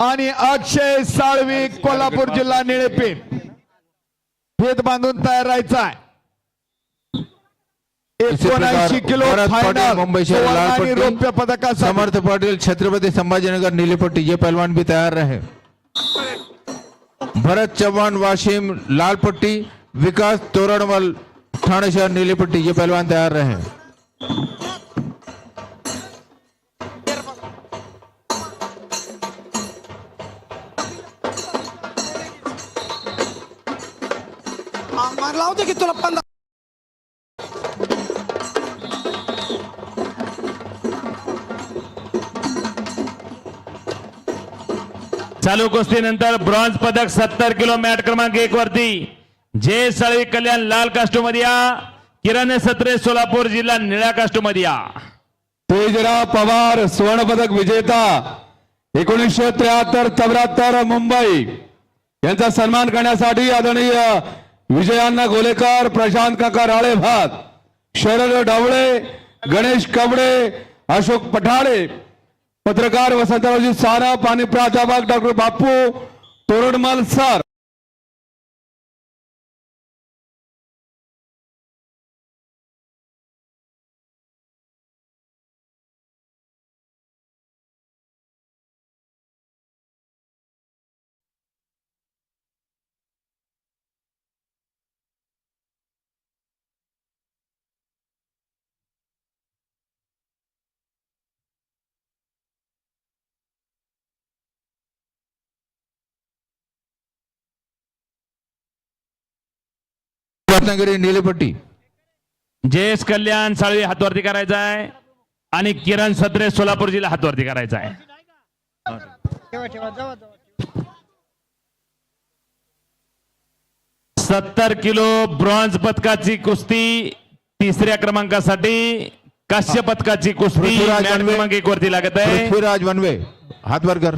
आणि अक्षय साळवी कोल्हापूर जिल्हा निळेपेठ. भेद बांधून तयार राहायचा आहे एकोणऐंशी किलो मुंबई शहर. रौप्य पदकासाठी. समर्थ पाटिल छत्रपति संभाजीनगर नीली पट्टी ये पहलवान भी तैयार रहे भरत चौहान वाशिम लाल पट्टी. विकास तोरणमल ठाणे शहर नीली पट्टी ये पहलवान तैयार रहे मार लावते की तुला पंधरा चालू कुस्तीनंतर ब्रॉन्झ पदक सत्तर किलो मॅट क्रमांक एक वरती. जे सळवी कल्याण लाल कास्टो मध्ये या किरण सत्रे सोलापूर जिल्हा निळ्या कास्टो मध्ये या तेजराव पवार सुवर्ण पदक विजेता एकोणीसशे त्र्याहत्तर चौऱ्याहत्तर मुंबई. यांचा सन्मान करण्यासाठी आदरणीय विजयांना गोलेकर प्रशांत काका राळेभात शरद ढवळे गणेश कवडे अशोक पठाडे पत्रकार वसंतरावजी सारप आणि प्राध्यापक डॉक्टर बापू तोरडमल सर. रत्नागिरी नीली पट्टी जयेश कल्याण साळवी हातवरती करायचा आहे आणि किरण सत्रे सोलापूर जिल्हा हातवरती करायचा आहे. सत्तर किलो ब्रॉन्झ पदकाची कुस्ती तिसऱ्या क्रमांकासाठी काश्य पदकाची कुस्ती. क्रमांक एक वरती लागत आहे. पृथ्वीराज वनवे हाथ वर कर.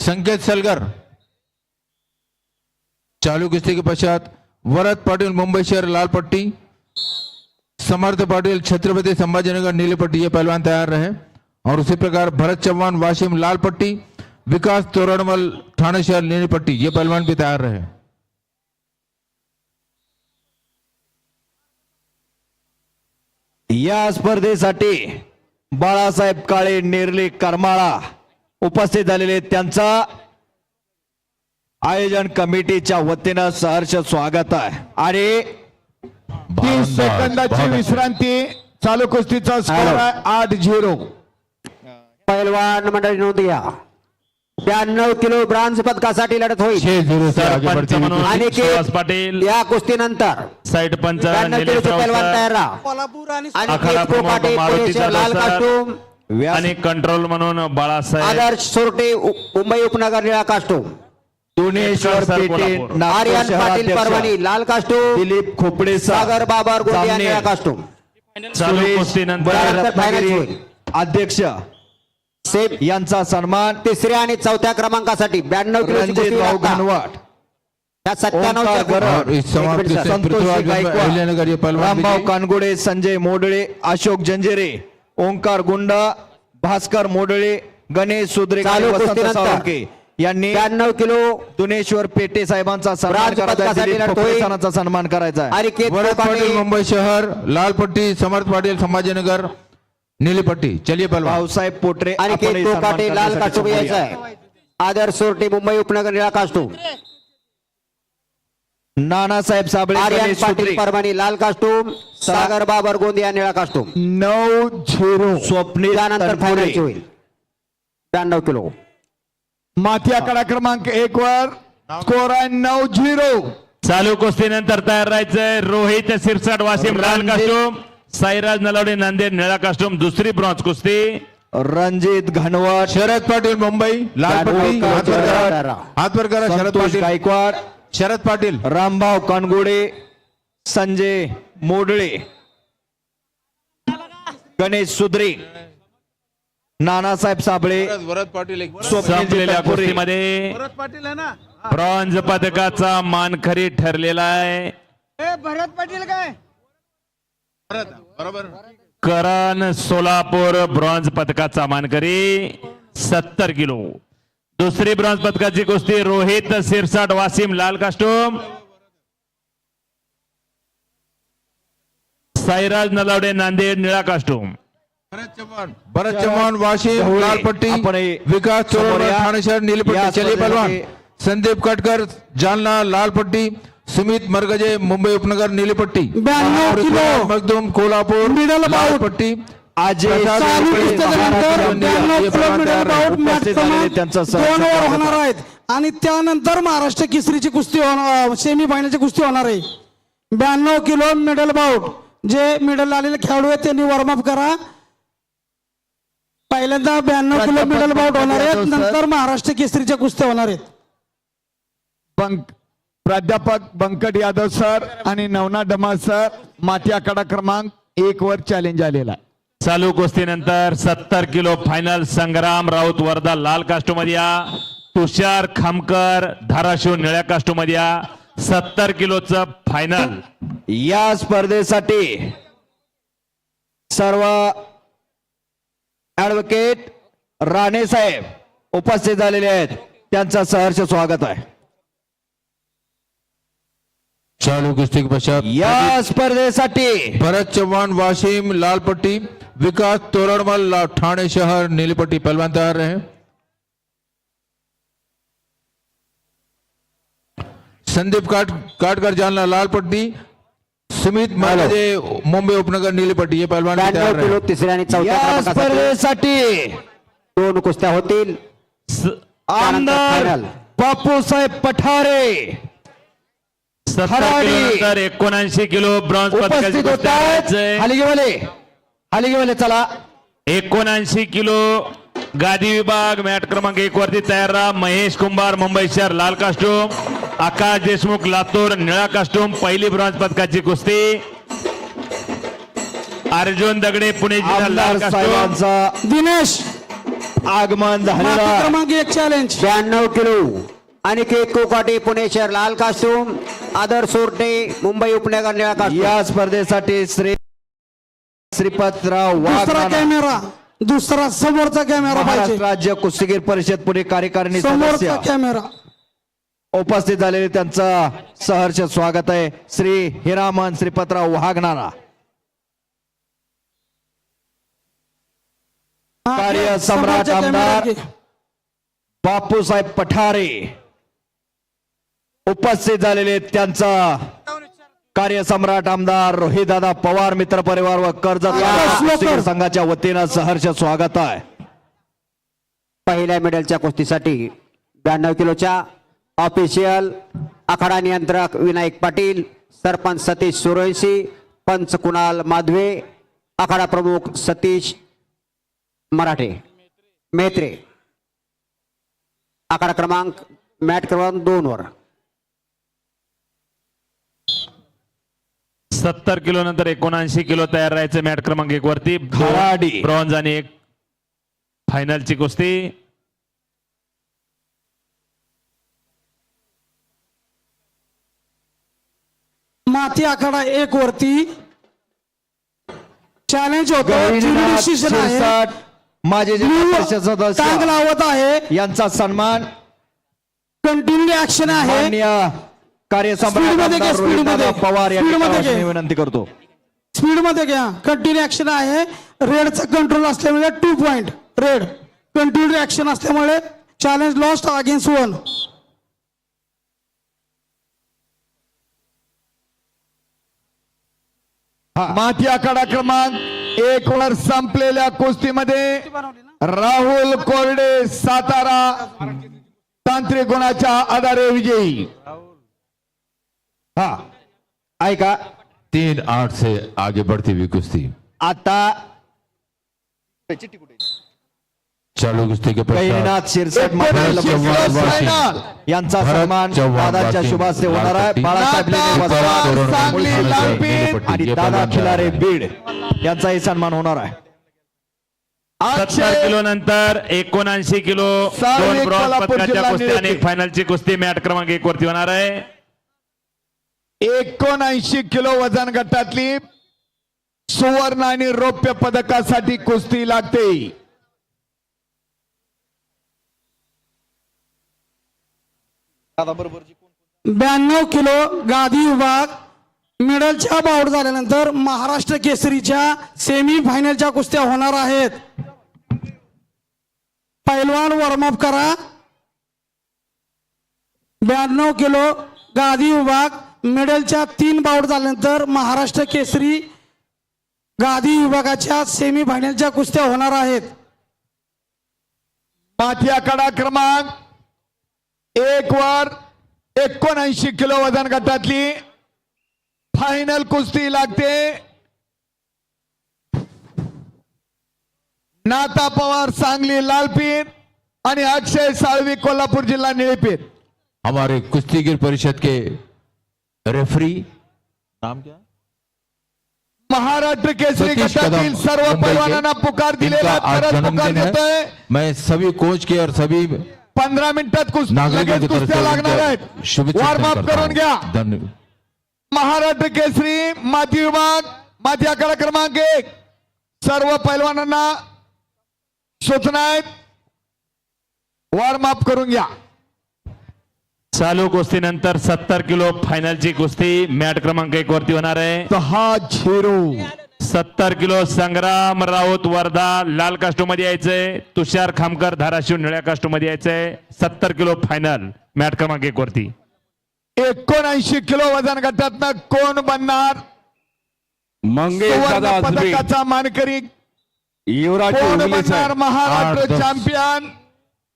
संकेत सलगर. चालू कुस्ती के पश्चात वरद पाटील मुंबई शहर लाल पट्टी। समर्थ पाटिल छत्रपति संभाजीनगर नीली पट्टी ये पहलवान तैयार रहे। और उसी प्रकार भरत चौहान वाशिम लाल पट्टी विकास तोरणमल थाने शहर नीली पट्टी ये पहलवान भी तैयार रहे। या स्पर्धेसाठी बाळासाहेब काळे नेरले करमाळा उपस्थित झालेले त्यांचा आयोजन कमिटीच्या वतीनं सहर्ष स्वागत आहे. आणि तीस सेकंदाची विश्रांती चालू कुस्तीचा स्कोर आहे आठ झिरो. पैलवान मंडळी नोंद घ्या. ब्याण्णव किलो ब्रांझ पदकासाठी लढत होईल. सरपंच म्हणून आणि सुहास पाटील. या कुस्तीनंतर. साईड पंच ब्याण्णव निलेश किलोचे पैलवान तयार राहा. कोल्हापूर आणि आणि आखाडा केतको प्रमुख पाटील मारुती पुणेशहर लाल जाधव सर. कास्टूम व्यास आणि कंट्रोल म्हणून बाळासाहेब आदर्श सोरटे उ- मुंबई उपनगर निळा कास्टूम दोनेश्वर पेटे आर्यन पाटील परभणी लाल कास्टूम. दिलीप खोपडे सागर बाबर गोंदिया निळा कास्टूम. अध्यक्ष. सेफ यांचा सन्मान. तिसऱ्या आणि चौथ्या क्रमांकासाठी ब्याण्णव किलो घनवाट रामभाऊ। कानगुडे संजय मोडळे अशोक जंजेरे ओंकार गुंडा भास्कर मोडळे गणेश सुद्रे यांनी ब्याण्णव किलो दुनेश्वर पेटे साहेबांचा सन्मान ब्रांच करायचा आहे. पदकासाठी दिलीप लढतोय. खोपडे सरांचा सन्मान करायचा आहे आणि वरद पाटिल मुंबई शहर लाल पट्टी समर्थ पाटिल संभाजीनगर नीली पट्टी चलिए पहलवान भाऊसाहेब पोटरे आणि आपणही केतको सन्मान काटे लाल करण्यासाठी कास्टूम समोर यायचा या. आहे आदर्श सोरटे मुंबई उपनगर निळा कास्टूम नानासाहेब साबळे आर्यन गणेश पाटील सुद्रे, परभणी लाल कास्टूम सागर बाबर गोंदिया निळा कास्टूम नऊ झिरो. स्वप्नील त्यानंतर तनपुरे. फायनलची होईल. ब्याण्णव किलो. माथी आकडा क्रमांक एक वर स्कोर आहे नऊ झिरो. चालू कुस्तीनंतर तयार राहायचंय. रोहित सिरसाट वाशिम लाल कास्टूम. साईराज नलावडे नांदेड निळा कास्टूम. दुसरी ब्रॉन्झ कुस्ती. रणजित घनवट. शरद पाटिल मुंबई. लाल पट्टी. हाथ वर. करा. हाथ वर करा शरद संतोष पाटिल. गायकवाड. शरद पाटिल. रामभाऊ कानगुडे संजय मोडळे. गणेश सुद्रे. नानासाहेब साबळे वरद- वरद पाटिल एक संपलेल्या. कुस्तीमध्ये भरत पाटील आहे ना? ब्रॉन्झ पदकाचा मानखरी ठरलेला आहे. ए भरत पाटील काय? बरोबर. करण सोलापूर ब्रॉन्झ पदकाचा मानकरी सत्तर किलो. दुसरी ब्रॉन्झ पदकाची कुस्ती रोहित सिरसाट वासिम लाल कास्टोम. साईराज नलावडे नांदेड निळा कास्टोम. भरत चव्हाण वाशिम ढवळे, लाल पट्टी आपण हे विकास समोर चोरमल या. ठाणे शहर नीली या पट्टी चलिए पहलवान स्पर्धेमध्ये- संदीप कटकर जालना लाल पट्टी सुमित मरगजे मुंबई उपनगर नीली पट्टी ब्याण्णव किलो. मखदूम कोल्हापूर मिडल लाल बाउट. पट्टी अजय प्रसाद चालू रोकडे, कुस्त्यानंतर महाराष्ट्र ब्याण्णव किलो पहलवान मिडल तयार आहे. बाउट मॅच उपस्थित झालेले क्रमांक त्यांचं सहर्ष दोन वर स्वागत होणार आहे. आहेत आणि त्यानंतर महाराष्ट्र केसरीची कुस्ती होणार सेमी फायनलची कुस्ती होणार आहे ब्याण्णव किलो मिडल बाउट जे मिडल आलेले खेळाडू आहेत त्यांनी वॉर्मअप करा पहिल्यांदा ब्याण्णव किलो मिडल बाउट होणार आहेत नंतर महाराष्ट्र केसरीच्या कुस्त्या होणार आहेत. बंक प्राध्यापक बंकट यादव सर आणि नवनाथ डमाळ सर माती आखाडा क्रमांक एक वर चॅलेंज आलेला आहे. चालू कुस्तीनंतर सत्तर किलो फायनल संग्राम राऊत वर्धा लाल कास्टोमध्ये या तुषार खामकर धाराशिव निळ्या कास्टोमध्ये या सत्तर किलोचं फायनल या स्पर्धेसाठी सर्व ऍडव्होकेट राणे साहेब उपस्थित झालेले आहेत. त्यांचं सहर्ष स्वागत आहे. चालू कुस्ती पश्चात या स्पर्धेसाठी भरत चव्हाण वाशिम लाल पट्टी विकास तोरणमल ठाणे शहर नीली पट्टी पहलवान तैयार रहे. संदीप काट काटकर जालना लाल पट्टी सुमित मरगजे मुंबई उपनगर नीली पट्टी ये पहलवान ब्याण्णव किलो तिसऱ्या आणि चौथ्या या क्रमांकासाठी स्पर्धेसाठी दोन कुस्त्या होतील. स- आमदार final. बापूसाहेब पठारे. सत्तर एकोणऐंशी किलो ब्रॉन्झ पदकाची उपस्थित होत कुस्ती आहेत करायचंय. हलिगेवाले. हलिगेवाले चला. एकोणऐंशी किलो गादी विभाग मॅट क्रमांक एक वरती तयार राहा. महेश कुंभार मुंबई शहर लाल कास्टूम. आकाश देशमुख लातूर निळा कास्टूम पहिली ब्रॉन्झ पदकाची कुस्ती. अर्जुन दगडे पुणे जिल्हा दिनेश. आगमन झालेला क्रमांक एक चॅलेंज ब्याण्णव किलो. अनिकेत कोकाटे पुणे शहर लाल कास्टूम आदर सोरटे मुंबई उपनगर निळा कास्टूम या स्पर्धेसाठी श्री श्रीपतराव वाघ कॅमेरा. दुसरा समोरचा कॅमेरा महाराष्ट्र राज्य कुस्तीगीर परिषद पुणे कार्यकारिणी समोरचा सदस्य. कॅमेरा. उपस्थित झालेले त्यांचं सहर्ष स्वागत आहे. श्री हिरामन श्रीपतराव वाघनारा. हा, कार्य सम्राट आमदार. बापूसाहेब पठारे. उपस्थित झालेले त्यांचा कार्यसम्राट आमदार रोहितदादा पवार मित्र परिवार व कर्जत संघाच्या वतीनं सहर्ष स्वागत आहे. पहिल्या मेडलच्या कुस्तीसाठी ब्याण्णव किलोच्या ऑफिशियल आखाडा नियंत्रक विनायक पाटील सरपंच सतीश सुरैसी पंच कुणाल माधवे आखाडा प्रमुख सतीश मराठे मेत्रे आखाडा क्रमांक मॅट क्रमांक दोन वर सत्तर किलो नंतर एकोणऐंशी किलो तयार राहायचं मॅट क्रमांक एक वरती. ब्रॉन्झ आणि एक फायनलची कुस्ती. माती आखाडा एक वरती. चॅलेंज होतो. परिषद टांग लावत आहे. यांचा सन्मान कंटिन्यू ऍक्शन आहे. मान्य कार्यसम्राट Speed मध्ये घे, आमदार speed रोहितदादा मध्ये. पवार यांनी. विनंती करतो. स्पीडमध्ये घ्या. कंटिन्यू ऍक्शन आहे. रेडचा कंट्रोल असल्यामुळे two point raid continue action असल्यामुळे चॅलेंज लॉस्ट अगेन्स्ट वन माती आखाडा क्रमांक एक वर संपलेल्या कुस्तीमध्ये राहुल कोरडे सातारा तांत्रिक गुणाच्या आधारे विजयी. हा. ऐका. तीन आठ से आगे बढ़ती हुई कुश्ती आता चालू कुश्ती के गहिनीनाथ शिरसाट यांचा सन्मान दादाच्या शुभास्ते होणार आहे. बाळासाहेब आणि दादा खिलारे. बीड. यांचाही सन्मान होणार आहे. सत्तर किलो नंतर एकोणऐंशी किलो दोन ब्रॉन्झ पदकाच्या कुस्ती आणि. एक फायनलची कुस्ती मॅट क्रमांक एक वरती होणार आहे. एकोणऐंशी किलो वजन गटातली सुवर्ण आणि रौप्य पदकासाठी कुस्ती लागते. ब्याण्णव किलो गादी विभाग मिडलच्या बाउट झाल्यानंतर महाराष्ट्र केसरीच्या सेमी फायनलच्या कुस्त्या होणार आहेत. पैलवान वॉर्मअप करा. ब्याण्णव किलो गादी विभाग मिडलच्या तीन बाउट झाल्यानंतर महाराष्ट्र केसरी गादी विभागाच्या सेमी फायनलच्या कुस्त्या होणार आहेत. माथी आकडा क्रमांक एक वर एकोणऐंशी किलो वज़न गटातली फायनल कुस्ती लागते. नाता पवार सांगली लालपीठ आणि अक्षय साळवी कोल्हापूर जिला निळपीठ हमारे कुश्तीगीर परिषद के रेफरी नाम क्या? महाराष्ट्र केसरी सतीश गटातील कदम सर्व मुंबई पुकार दिलेला तरच पुकार देतोय है। मैं सभी कोच के और सभी पंधरा मिनिटात कुस्त्या लागणार आहेत. वॉर्म अप करून हूं। घ्या. धन्यवाद. महाराष्ट्र केसरी माती विभाग माती आकडा क्रमांक एक. सर्व पैलवानांना सूचना आहेत. वॉर्म अप करून घ्या. चालू कुस्तीनंतर सत्तर किलो फायनलची कुस्ती मॅट क्रमांक एक वरती होणार आहे. सहा झिरो. सत्तर किलो संग्राम राऊत वर्धा लाल कास्टो मध्ये यायचंय तुषार खामकर धाराशिव निळ्या कास्टो मध्ये यायचंय सत्तर किलो फायनल मॅट क्रमांक एक वरती. एकोणऐंशी किलो वजन गटातनं कोण बनणार? मंगेश सुवर्ण पदकाचा मानकरी. युवराज कोण उगले बनणार साहेब महाराष्ट्र. चॅम्पियन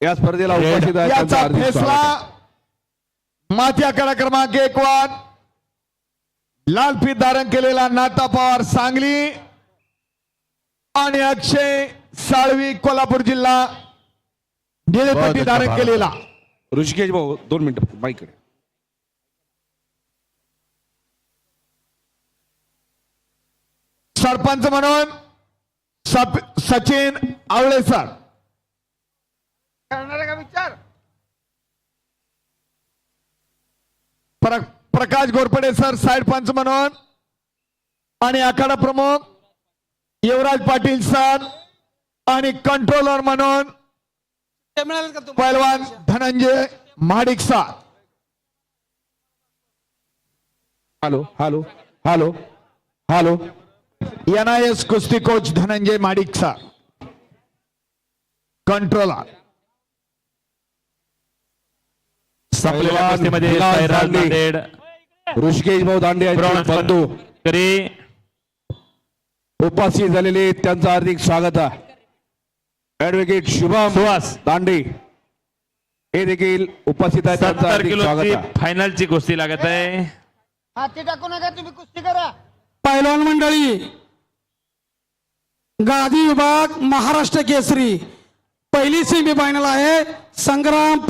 या स्पर्धेला उपस्थित आहेत त्यांचं याचा हार्दिक स्वागत फैसला आहे. माथी आकडा क्रमांक एक वर. लाल फीत धारण केलेला नाता पवार सांगली आणि अक्षय साळवी कोल्हापूर जिल्हा निळेपट्टी धारण. केलेला. ऋषिकेश भाऊ दोन मिनिटं माईकडे. सरपंच म्हणून सचिन आवळे सर. प्र- प्रकाश घोरपडे सर साइड पंच म्हणून. आणि आखाडा प्रमुख युवराज पाटील सर आणि कंट्रोलर म्हणून? पैलवान Dhananjay Mahadik sir. Hello hello hello hello. N I S कुस्ती coach Dhananjay Madik sir. Controller संपलेल्या कुस्तीमध्ये साईराज दांडे. नांदेड. ऋषिकेश भाऊ दांडे बंधू. उपस्थित झालेले त्यांचं हार्दिक स्वागत आहे. ऍडव्होकेट शुभम सुहास. दांडे. हे देखील उपस्थित आहेत त्यांचं सत्तर हार्दिक स्वागत किलोची आहे फायनलची कुस्ती लागत आहे. हाती टाकू नका तुम्ही कुस्ती करा. पैलवान मंडळी गादी विभाग महाराष्ट्र केसरी. पहिली सेमी फायनल आहे संग्राम पाटील